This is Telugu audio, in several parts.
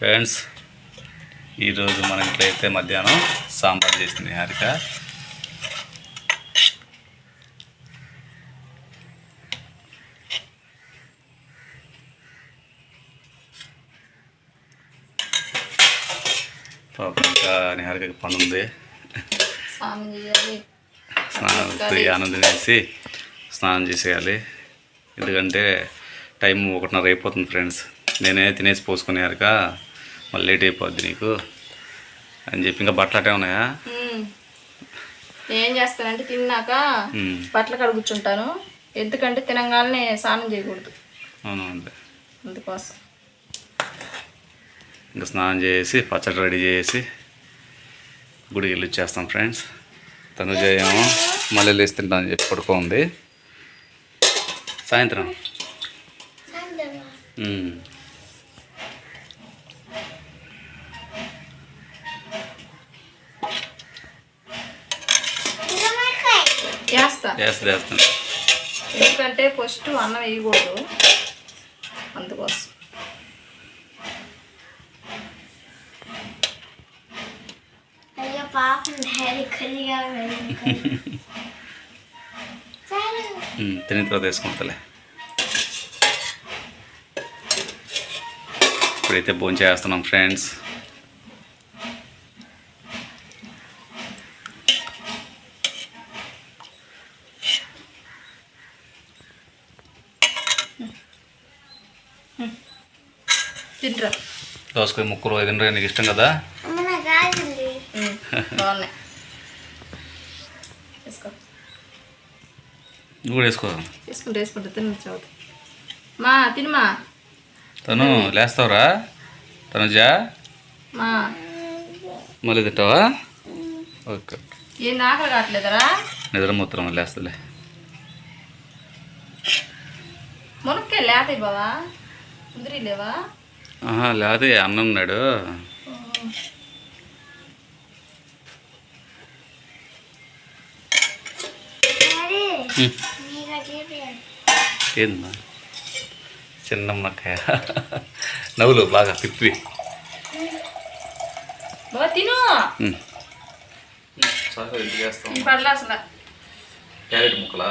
ఫ్రెండ్స్ ఈరోజు మన ఇంట్లో అయితే మధ్యాహ్నం సాంబార్ చేసింది హారిక. పాపం ఇంకా నిహారికకి పని ఉంది స్నానం ఆనందం వేసి స్నానం చేసేయాలి. ఎందుకంటే టైం ఒకటిన్నర అయిపోతుంది ఫ్రెండ్స్. నేనే తినేసి పోసుకునే అరక మళ్ళీ లేట్ అయిపోద్ది నీకు అని చెప్పి ఇంకా బట్టలు అటే ఉన్నాయా. ఏం చేస్తానంటే తిన్నాక బట్టలు కడుగుచ్చుంటాను ఎందుకంటే తినగానే స్నానం చేయకూడదు. అవును అవునులే అందుకోసం. ఇంకా స్నానం చేసి పచ్చడి రెడీ చేసి గుడికి వెళ్ళి వచ్చేస్తాం ఫ్రెండ్స్. తను చేయము మళ్ళీ లేచి తింటానని చెప్పి పడుకోంది సాయంత్రం. ఉమ్. వేస్తా చేస్తా చేస్తాను ఎందుకంటే ఫస్ట్ అన్నం వేయకూడదు. అందుకోసం. అయ్యో పాపం డాడీ తర్వాత వేసుకుంటలే. ఇప్పుడైతే భోజనం చేస్తున్నాం ఫ్రెండ్స్. దోసకాయ ముక్కలు తినరా నీకు ఇష్టం కదా? నువ్వు కూడా వేసుకో. వేసుకుంటే తిన చదువు మా తినమా తను లేస్తావురా? తనుజా మా. మళ్ళీ తింటావా? ఓకే. ఏం ఆకలి కావట్లేదరా? నిద్ర మూత్రం లేస్తలే. మునక్కాయ లేతాయి బావా. కుదిరి లేవా లేదే అన్నం ఉన్నాడు. డాడీ ఉమ్, నీకు చూపించాను ఏందమ్మా చిన్న మునక్కాయ నవ్వులు బాగా తిప్పి తిను. ఈ పడలే అసలు. క్యారెట్ ముక్కలా?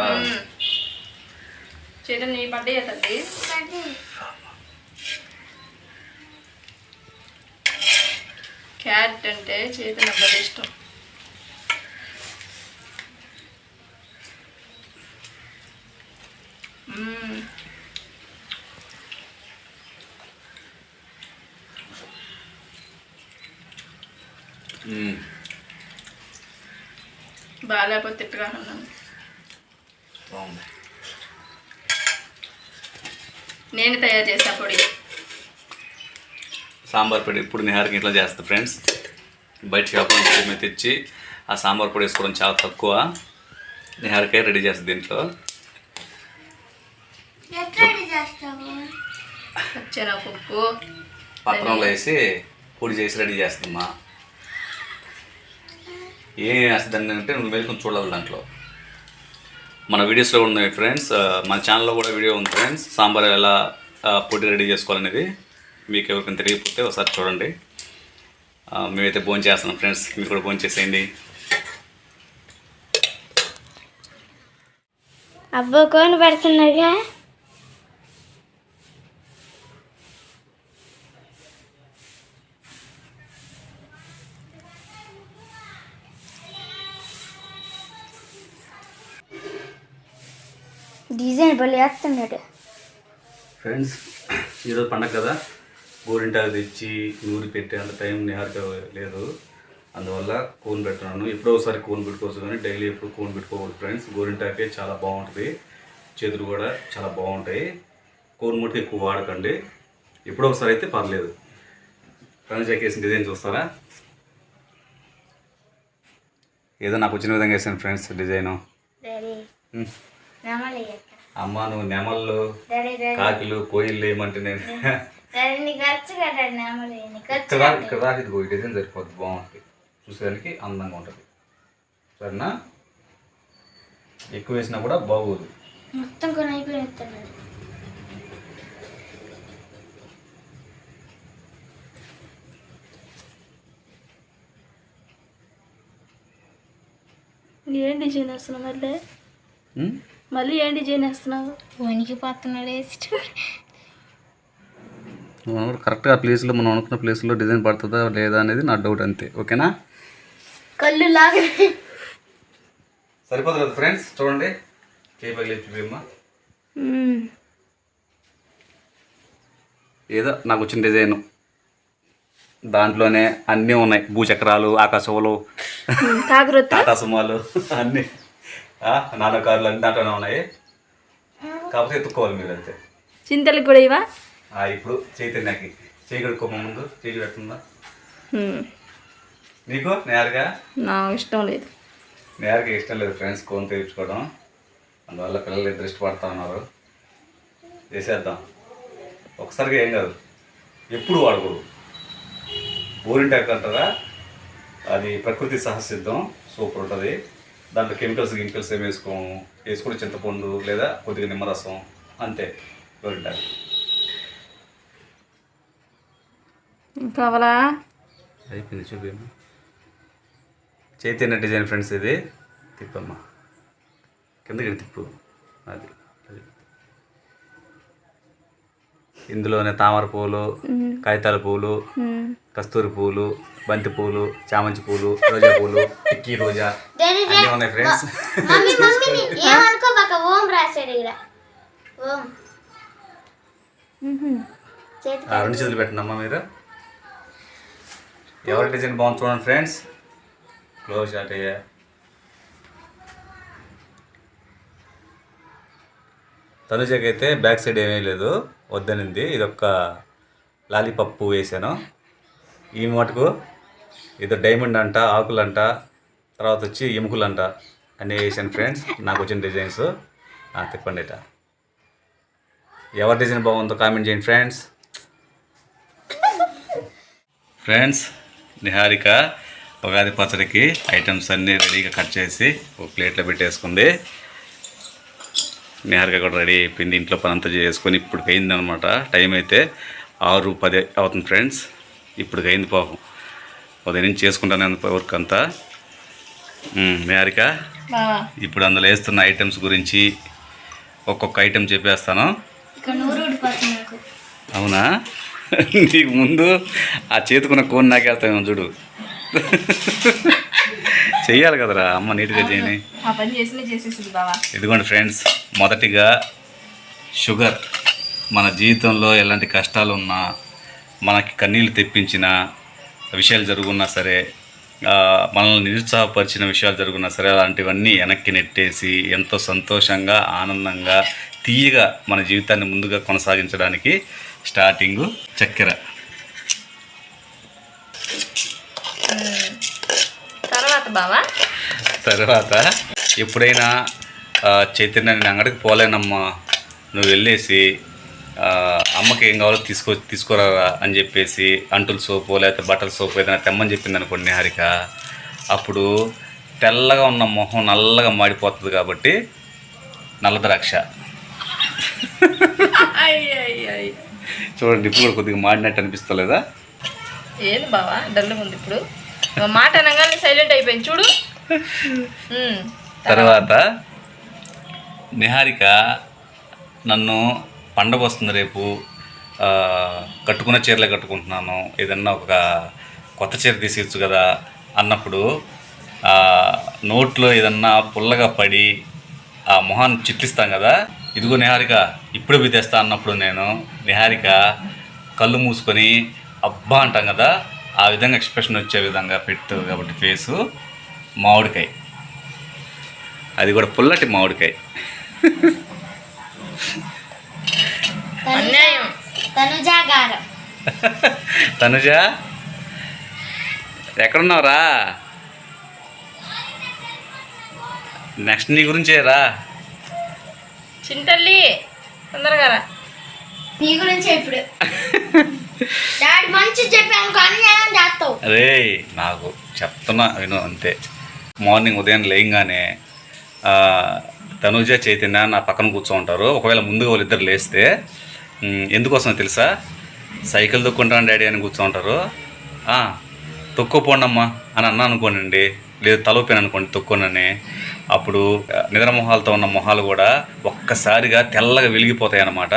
చైతన్య నీ పడ్డాయి తల్లి. క్యారెట్ అంటే చైతన్య భలే ఇష్టం. బాగాలేకపోతే తిట్టుగా ఉన్నాను నేను తయారు చేసా పొడి. సాంబార్ పొడి ఇప్పుడు నిహారికి ఇట్లా చేస్తుంది ఫ్రెండ్స్ బయట షాప్ నుంచి తెచ్చి ఆ సాంబార్ పొడి వేసుకోవడం చాలా తక్కువ. నిహారికే రెడీ చేస్తుంది దీంట్లో. ఎట్లా రెడీ చేస్తావు? శనగపప్పు పత్రంలో వేసి పొడి చేసి రెడీ చేస్తుందమ్మా ఏం వేస్తుంది అంటే నువ్వు వెళ్ళి కొంచెం చూడాలి దాంట్లో. మన వీడియోస్లో ఉన్నాయి ఫ్రెండ్స్ మన ఛానల్లో కూడా వీడియో ఉంది ఫ్రెండ్స్ సాంబార్ ఎలా పొడి రెడీ చేసుకోవాలనేది. మీకు ఎవరికైనా తెలియకపోతే ఒకసారి చూడండి. మేమైతే భోజనం చేస్తున్నాం ఫ్రెండ్స్. మీరు కూడా భోజనం చేసేయండి. అబ్బో కోని పెడుతున్నారుగా? డిజైన్ భలే వేస్తున్నాడు ఫ్రెండ్స్ ఈరోజు పండగ కదా. గోరింటాకు తెచ్చి నూరి పెట్టే అంత టైం నిహారిక లేదు. అందువల్ల కూన్ పెట్టున్నాను ఎప్పుడో ఒకసారి కూన్ పెట్టుకోవచ్చు కానీ డైలీ ఎప్పుడు కూన్ పెట్టుకోకూడదు ఫ్రెండ్స్. గోరింటాకే చాలా బాగుంటుంది. చేతులు కూడా చాలా బాగుంటాయి. కూన్ ముట్టి ఎక్కువ వాడకండి. ఎప్పుడో ఒకసారి అయితే పర్లేదు. ఫ్రెండ్స్ వేసిన డిజైన్ చూస్తారా? ఏదో నాకు వచ్చిన విధంగా వేసాను ఫ్రెండ్స్ డిజైను. అమ్మ నువ్వు నెమళ్ళు కాకిలు కోయిలు ఏమంటే నేను. రెండు ఖర్చు కట్టండి అమ్మలేని డిజైన్ సరిపోద్ది బాగుంటుంది చూసేదానికి అందంగా ఉంటుంది. సరేనా? ఎక్కువ వేసినా కూడా బాగోదు. మొత్తం కొని అయిపోయి ఏం డిజైన్ వేస్తున్నావు మళ్ళీ? మళ్ళీ ఏం డిజైన్ వేస్తున్నావు? వణికి పోతున్నాడు వేసి మనం కరెక్ట్గా ప్లేస్లో మనం అనుకున్న ప్లేస్లో డిజైన్ పడుతుందా లేదా అనేది నా డౌట్ అంతే. ఓకేనా? కళ్ళు లాగా సరిపోతుంది కదా ఫ్రెండ్స్ చూడండి. చేయి ఏదో నాకు వచ్చిన డిజైన్ దాంట్లోనే అన్నీ ఉన్నాయి. భూచక్రాలు టాటా సుమాలు అన్నీ. ఆ, నానో కార్లు అన్ని దాంట్లోనే ఉన్నాయి. కాకపోతే ఎత్తుక్కోవాలి మీరు అంతే. చింతలకు కూడా ఇవా? ఇప్పుడు చైతన్యకి. చేయి కడుక్కోమ ముందు చేయి కడుతుందా నీకు? నేరుగా? నాకు ఇష్టం లేదు. నేరుగా ఇష్టం లేదు ఫ్రెండ్స్ కోన్ తెచ్చుకోవడం అందువల్ల పిల్లలు ఇద్దరు ఇష్టపడతా ఉన్నారు. చేసేద్దాం. ఒకసారిగా ఏం కాదు. ఎప్పుడు వాడకూడదు. ఊరింటాక్ అంటారా? అది ప్రకృతి సహసిద్ధం. సూపర్ ఉంటుంది. దాంట్లో కెమికల్స్ కెమికల్స్ ఏమి వేసుకోము? వేసుకుని చింతపండు లేదా కొద్దిగా నిమ్మరసం. అంతే. ఊరింటాక్ కావాలా అయిపోయింది చూపమ్మా చైతన్య డిజైన్ ఫ్రెండ్స్ ఇది. తిప్పమ్మా. కిందకి తిప్పు. అది ఇందులోనే తామర పూలు కాగితాల పూలు కస్తూరి పూలు బంతి పూలు చామంతి పూలు రోజా పూలు టిక్కీ రోజా. అన్నీ ఉన్నాయి ఫ్రెండ్స్. రెండు చేతులు పెట్టండి అమ్మా మీరు. ఎవరి డిజైన్ బాగుంది చూడండి ఫ్రెండ్స్. క్లోజ్ షాట్ అయ్యా. తనుజకి అయితే బ్యాక్ సైడ్ ఏమీ లేదు వద్దనింది. ఇది ఒక్క లాలీపప్పు వేసాను. ఈ మటుకు ఇది డైమండ్ అంట ఆకులంట తర్వాత వచ్చి ఎముకలంట అన్నీ వేసాను ఫ్రెండ్స్. నాకు వచ్చిన డిజైన్స్. తిప్పండి ఇట. ఎవరి డిజైన్ బాగుందో కామెంట్ చేయండి ఫ్రెండ్స్. ఫ్రెండ్స్ నిహారిక ఉగాది పచ్చడికి ఐటమ్స్ అన్నీ రెడీగా కట్ చేసి ఒక ప్లేట్లో పెట్టేసుకుంది. నిహారిక కూడా రెడీ అయిపోయింది. ఇంట్లో పని అంతా చేసుకొని ఇప్పుడు అయింది అనమాట టైం అయితే ఆరు పది అవుతుంది ఫ్రెండ్స్. ఇప్పుడు అయింది పాపం. ఉదయం నుంచి చేసుకుంటాను వర్క్ అంతా. నిహారిక? ఇప్పుడు అందులో వేస్తున్న ఐటమ్స్ గురించి ఒక్కొక్క ఐటెం చెప్పేస్తాను. అవునా? నీకు ముందు ఆ చేతుకున్న కోన్ నాకేస్తాను చూడు. చెయ్యాలి కదరా అమ్మ నీట్గా చేయని. ఇదిగోండి ఫ్రెండ్స్ మొదటిగా షుగర్. మన జీవితంలో ఎలాంటి కష్టాలు ఉన్నా మనకి కన్నీళ్ళు తెప్పించిన విషయాలు జరుగున్నా సరే మనల్ని నిరుత్సాహపరిచిన విషయాలు జరుగున్నా సరే అలాంటివన్నీ వెనక్కి నెట్టేసి ఎంతో సంతోషంగా ఆనందంగా తీయగా మన జీవితాన్ని ముందుగా కొనసాగించడానికి స్టార్టింగు చక్కెర. తర్వాత బావా? తర్వాత ఎప్పుడైనా చైతన్య నేను అంగడికి పోలేనమ్మా నువ్వు వెళ్ళేసి అమ్మకి ఏం కావాలో తీసుకో తీసుకురారా అని చెప్పేసి అంటుల సోపు లేకపోతే బట్టల సోపు ఏదైనా తెమ్మని చెప్పింది అనుకోండి నిహారిక అప్పుడు తెల్లగా ఉన్న మొహం నల్లగా మాడిపోతుంది కాబట్టి నల్ల ద్రాక్ష చూడండి ఇప్పుడు కూడా కొద్దిగా మాడినట్టు అనిపిస్తలేదా? ఏంది బావా? డల్గా ఉంది ఇప్పుడు. మాట అనగానే సైలెంట్ అయిపోయింది. చూడు. తర్వాత నిహారిక నన్ను పండగ వస్తుంది రేపు కట్టుకున్న చీరలే కట్టుకుంటున్నాను. ఏదన్నా ఒక కొత్త చీర తీసేయచ్చు కదా అన్నప్పుడు నోట్లో ఏదన్నా పుల్లగా పడి ఆ మొహాన్ని చిట్లిస్తాం కదా. ఇదిగో నిహారిక ఇప్పుడే బితేస్తా అన్నప్పుడు నేను నిహారిక కళ్ళు మూసుకొని అబ్బా అంటాం కదా ఆ విధంగా ఎక్స్ప్రెషన్ వచ్చే విధంగా పెడుతుంది కాబట్టి ఫేసు మామిడికాయ. అది కూడా పుల్లటి మామిడికాయ. తనుజ ఎక్కడున్నావురా? నెక్స్ట్ నీ గురించే రా చింతల్లి తొందరగా రా. నీ గురించి ఇప్పుడు. డాడీ మంచి చెప్పాను అన్యాయం చేస్తావు. అరే నాకు చెప్తున్నా విను అంతే. మార్నింగ్ ఉదయం లేయంగానే ఆ, తనుజ చైతన్య నా పక్కన కూర్చోంటారు ఒకవేళ ముందుగా వాళ్ళిద్దరు లేస్తే ఉమ్, ఎందుకోసం తెలుసా? సైకిల్ తొక్కుంటాను డాడీ అని కూర్చోంటారు తొక్కుపోండమ్మా అని అన్నా అనుకోనండి. లేదు తలూపాను అనుకోండి తొక్కునని. అప్పుడు ఆ, నిద్ర మొహాలతో ఉన్న మొహాలు కూడా ఒక్కసారిగా తెల్లగా వెలిగిపోతాయి అన్నమాట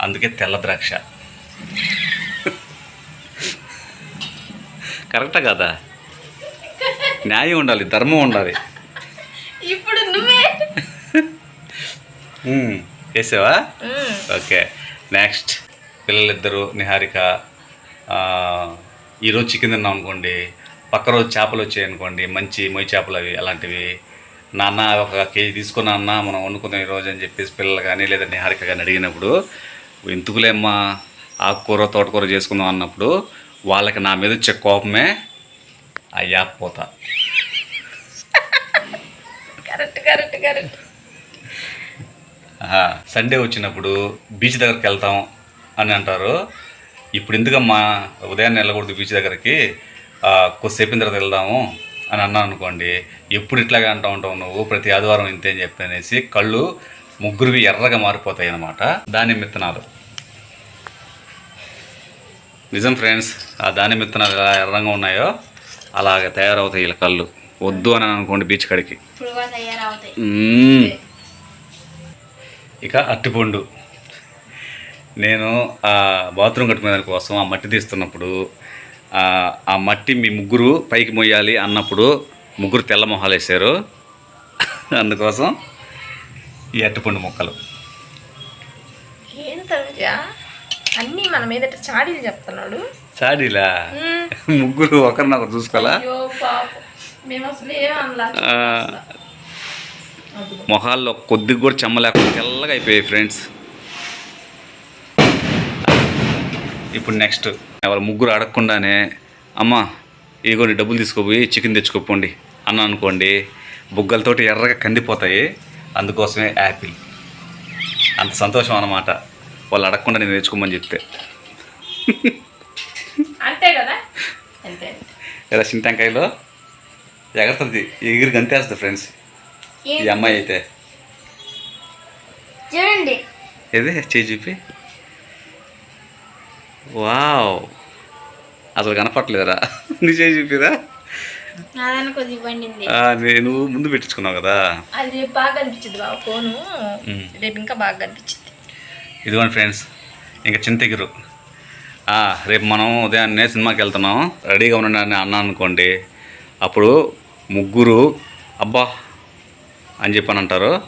అందుకే తెల్ల ద్రాక్ష. కరెక్టా కదా? న్యాయం ఉండాలి ధర్మం ఉండాలి. ఇప్పుడు నువ్వే. వేసావా. ఓకే. నెక్స్ట్. పిల్లలిద్దరు నిహారిక ఈరోజు చికెన్ తిన్నాం అనుకోండి పక్క రోజు చేపలు వచ్చాయి అనుకోండి మంచి మొయ్యి చేపలు అవి అలాంటివి నాన్న ఒక కేజీ తీసుకున్నా అన్న మనం వండుకుందాం ఈరోజు అని చెప్పేసి పిల్లలు కానీ లేదా నిహారిక కానీ అడిగినప్పుడు ఎందుకులేమ్మా ఆకుకూర తోటకూర చేసుకుందాం అన్నప్పుడు వాళ్ళకి నా మీద వచ్చే కోపమే అయ్యా పోతా. Correct correct correct. ఆహా, సండే వచ్చినప్పుడు బీచ్ దగ్గరికి వెళ్తాం అని అంటారు. ఇప్పుడు ఎందుకమ్మా ఉదయాన్నే వెళ్ళకూడదు బీచ్ దగ్గరికి? ఆ, కొద్దిసేపు తర్వాత వెళ్దాము. అని అన్నాను అనుకోండి ఎప్పుడు ఇట్లాగే అంటూ ఉంటావు నువ్వు ప్రతి ఆదివారం ఇంతే అని చెప్పి అనేసి కళ్ళు ముగ్గురివి ఎర్రగా మారిపోతాయి అన్నమాట. దాని విత్తనాలు నిజం ఫ్రెండ్స్ ఆ దాని విత్తనాలు ఎలా ఎర్రంగా ఉన్నాయో అలాగ తయారవుతాయి వీళ్ళ కళ్ళు. వద్దు అని అనుకోండి బీచ్ కాడికి. ఇక అట్టిపండు. నేను ఆ బాత్రూమ్ కట్టుకునే దాని కోసం ఆ మట్టి తీస్తున్నప్పుడు ఆ, మట్టి మీ ముగ్గురు పైకి మొయ్యాలి అన్నప్పుడు ముగ్గురు తెల్ల మొహాలు వేసారు అందుకోసం ఈ అట్టిపండు మొక్కలు. అన్నీ మన మీద చాడీలు చెప్తున్నాడు. చాడీలా? ముగ్గురు ఒకరినొకరు చూసుకోవాలా? మొహాల్లో కొద్దిగా కూడా చెమ్మ లేకుండా తెల్లగా అయిపోయాయి ఫ్రెండ్స్ ఇప్పుడు నెక్స్ట్ ఎవరు ముగ్గురు అడగకుండానే అమ్మ ఇదిగోండి డబ్బులు తీసుకోపోయి చికెన్ తెచ్చుకోపోండి అన్న అనుకోండి బుగ్గలతోటి ఎర్రగా కందిపోతాయి అందుకోసమే యాపిల్. అంత సంతోషం అన్నమాట. వాళ్ళు అడగకుండా నేను తెచ్చుకోమని చెప్తే. అంతే కదా? ఇలా చింతకాయలో? ఎగరుతుంది ఎగిరి గంతేస్తుంది ఫ్రెండ్స్ ఈ అమ్మాయి అయితే. చూడండి. ఏదే? చేయి చూపి. వావ్. అసలు కనపట్లేదురా నీ చేయి చూపిరా. నాదన్న కొద్దిగా పండింది ఆ, నే- నువ్వు ముందు పెట్టించుకున్నావు కదా. అది రేపు బాగా అనిపించింది బాబు ఫోను. మ్. రేపు ఇంకా బాగా అనిపించింది ఇదిగోండి ఫ్రెండ్స్ ఇంకా చింతగిరు రేపు మనం ఉదయాన్నే సినిమాకి వెళ్తున్నాం. రెడీగా ఉండండి అని అన్నాను అనుకోండి. అప్పుడు ముగ్గురు అబ్బా అని చెప్పని అంటారు.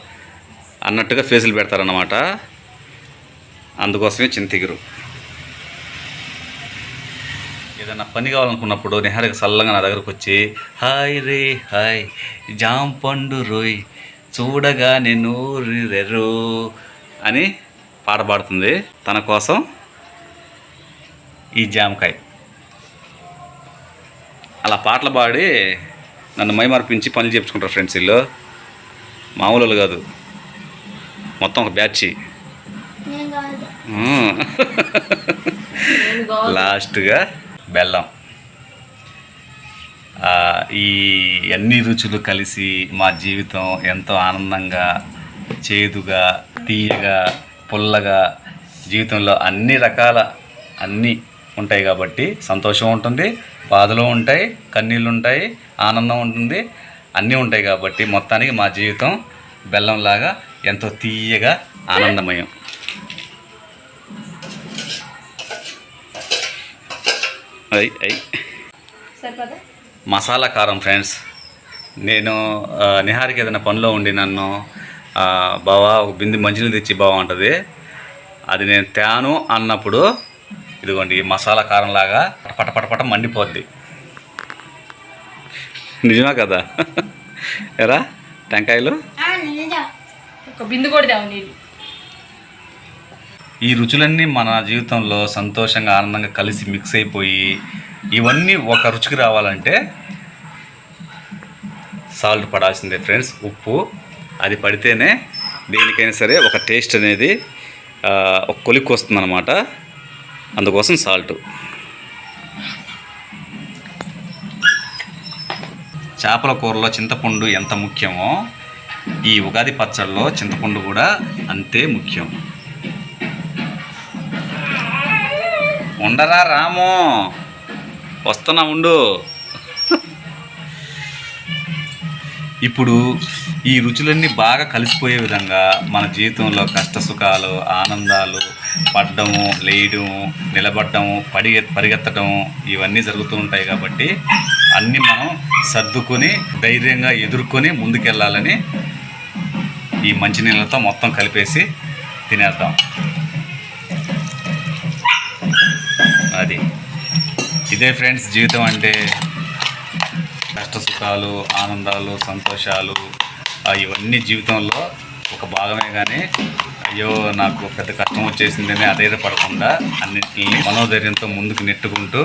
అన్నట్టుగా ఫేసులు పెడతారన్నమాట. అందుకోసమే చింతగిరు ఏదైనా పని కావాలనుకున్నప్పుడు నిహారిక చల్లగా నా దగ్గరకు వచ్చి హాయ్ రే హాయ్. జామ పండు రోయ్. చూడగా నేను రెర్రు అని పాట పాడుతుంది తన కోసం ఈ జామకాయ. అలా పాటలు పాడి నన్ను మైమర్పించి పనులు చేపించుకుంటారు ఫ్రెండ్స్ వీళ్ళు. మామూలు కాదు. మొత్తం ఒక బ్యాచ్. లాస్ట్గా బెల్లం. ఈ అన్ని రుచులు కలిసి మా జీవితం ఎంతో ఆనందంగా చేదుగా తీయగా పుల్లగా జీవితంలో అన్ని రకాల అన్నీ ఉంటాయి కాబట్టి సంతోషం ఉంటుంది బాధలు ఉంటాయి కన్నీళ్ళు ఉంటాయి ఆనందం ఉంటుంది అన్నీ ఉంటాయి కాబట్టి మొత్తానికి మా జీవితం బెల్లంలాగా ఎంతో తీయగా ఆనందమయం. అయి అయి మసాలా కారం ఫ్రెండ్స్. నేను నిహారికి ఏదైనా పనిలో ఉండి నన్ను బావా ఒక బింది మంచినీళ్ళు తెచ్చి బావా అంటది. అది నేను తేను అన్నప్పుడు ఇదిగోండి ఈ మసాలా కారం లాగా పట పట పట మండిపోద్ది. నిజమే కదా? ఎరా టెంకాయలు? ఒక బిందు కూడా ఈ రుచులన్నీ మన జీవితంలో సంతోషంగా ఆనందంగా కలిసి మిక్స్ అయిపోయి ఇవన్నీ ఒక రుచికి రావాలంటే సాల్ట్ పడాల్సిందే ఫ్రెండ్స్ ఉప్పు అది పడితేనే దేనికైనా సరే ఒక టేస్ట్ అనేది ఒక కొలిక్కి వస్తుందన్నమాట. అందుకోసం సాల్ట్ చేపల కూరలో చింతపండు ఎంత ముఖ్యమో ఈ ఉగాది పచ్చడిలో చింతపండు కూడా అంతే ముఖ్యం. ఉండరా రాము? వస్తున్నా ఉండు. ఇప్పుడు ఈ రుచులన్నీ బాగా కలిసిపోయే విధంగా మన జీవితంలో కష్ట సుఖాలు ఆనందాలు పడ్డము లేయడము నిలబడ్డము పడి పరిగెత్తడము ఇవన్నీ జరుగుతూ ఉంటాయి కాబట్టి అన్నీ మనం సర్దుకొని ధైర్యంగా ఎదుర్కొని ముందుకెళ్ళాలని ఈ మంచినీళ్ళతో మొత్తం కలిపేసి తినేద్దాం. అది. ఇదే ఫ్రెండ్స్ జీవితం అంటే కష్ట సుఖాలు ఆనందాలు సంతోషాలు ఇవన్నీ జీవితంలో ఒక భాగమే కానీ అయ్యో నాకు పెద్ద కష్టం వచ్చేసిందని అధైర్యపడకుండా అన్నింటిని మనోధైర్యంతో ముందుకు నెట్టుకుంటూ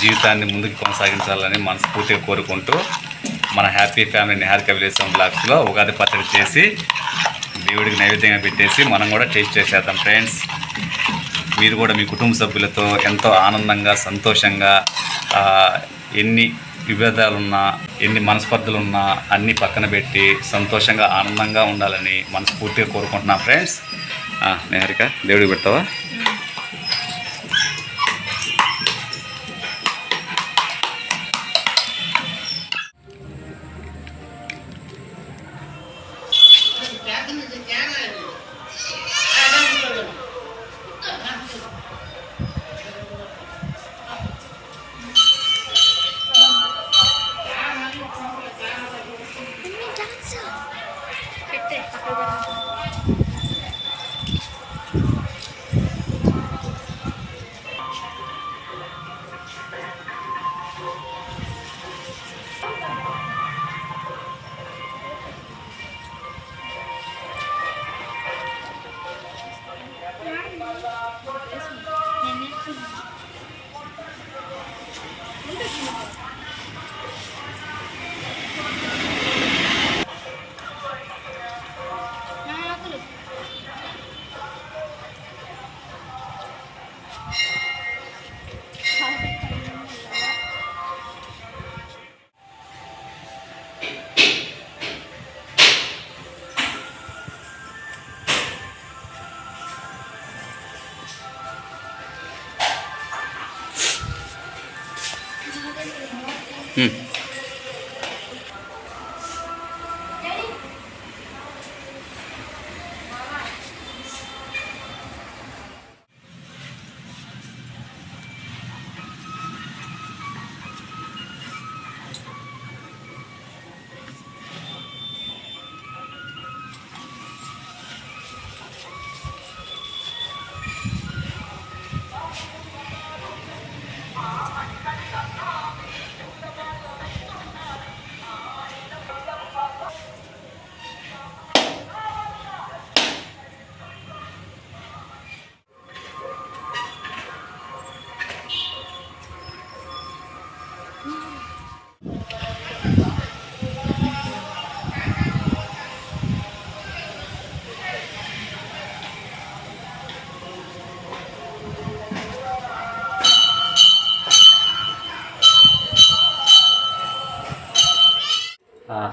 జీవితాన్ని ముందుకు కొనసాగించాలని మనస్ఫూర్తిగా కోరుకుంటూ మన హ్యాపీ ఫ్యామిలీ నిహారిక విలేసం బ్లాగ్స్లో ఉగాది పచ్చడి చేసి దేవుడికి నైవేద్యంగా పెట్టేసి మనం కూడా టేస్ట్ చేసేద్దాం ఫ్రెండ్స్. మీరు కూడా మీ కుటుంబ సభ్యులతో ఎంతో ఆనందంగా సంతోషంగా ఎన్ని విభేదాలున్నా ఎన్ని మనస్పర్ధలున్నా అన్నీ పక్కన పెట్టి సంతోషంగా ఆనందంగా ఉండాలని మనస్ఫూర్తిగా కోరుకుంటున్నా ఫ్రెండ్స్. నేహరిక దేవుడికి పెడతావా?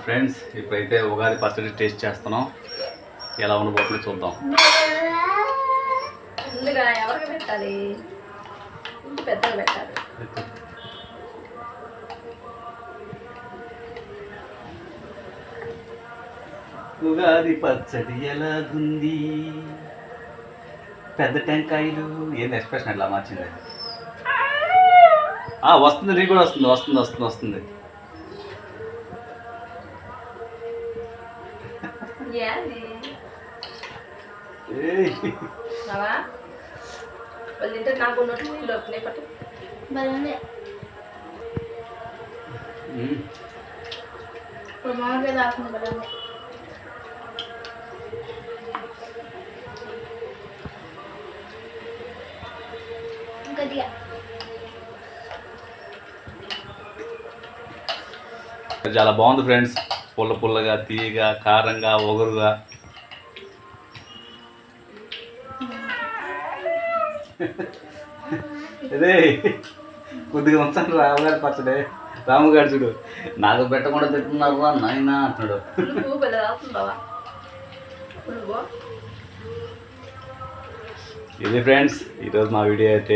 ఫ్రెండ్స్ ఇప్పుడైతే ఉగాది పచ్చడి టేస్ట్ చేస్తున్నాం. ఎలా ఉండబోతుందో చూద్దాం. ముందుగా ఎవరికి పెట్టాలి? ముందు పెద్దగా పెట్టాలి. ఉగాది పచ్చడి ఎలాగుంది? పెద్ద టెంకాయలు ఏంది ఎక్స్ప్రెషన్ ఎట్లా మార్చింది? ఆ, వస్తుంది నీ కూడా వస్తుంది వస్తుంది వస్తుంది వస్తుంది. ఏంది ఏయ్. బావా వాళ్ళు తింటే నాకు ఉన్నట్టు నీళ్ళు వస్తున్నాయి పట్టు బలమే మ్మ్. ఇప్పుడు మామూలుగా దాకుండా బలమే కొద్దిగా చాలా బాగుంది ఫ్రెండ్స్ పుల్ల పుల్లగా తీయగా కారంగా ఒగరుగా. అదే కొద్దిగా ఉంచండి రాముగారి పచ్చడే. రాముగారు చూడు నాకు పెట్టకుండా తింటున్నారు రా నాయన అంటున్నాడు. ఇది ఫ్రెండ్స్ ఈరోజు మా వీడియో అయితే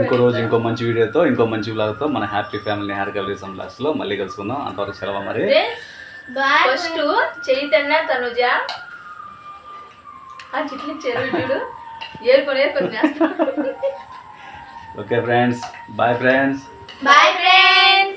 ఇంకో రోజు ఇంకో మంచి వీడియోతో ఇంకో మంచి వ్లాగ్తో మన హ్యాపీ ఫ్యామిలీ హ్యార్ కలరీసం బ్లాగ్స్లో మళ్ళీ కలుసుకుందాం. అంతవరకు సెలవు మరి. ఫస్ట్ చైతన్య తనుజ. ఆ చిట్లు ఇచ్చారు చూడు ఏరుకొని ఏరుకొని okay friends bye friends. Bye friends.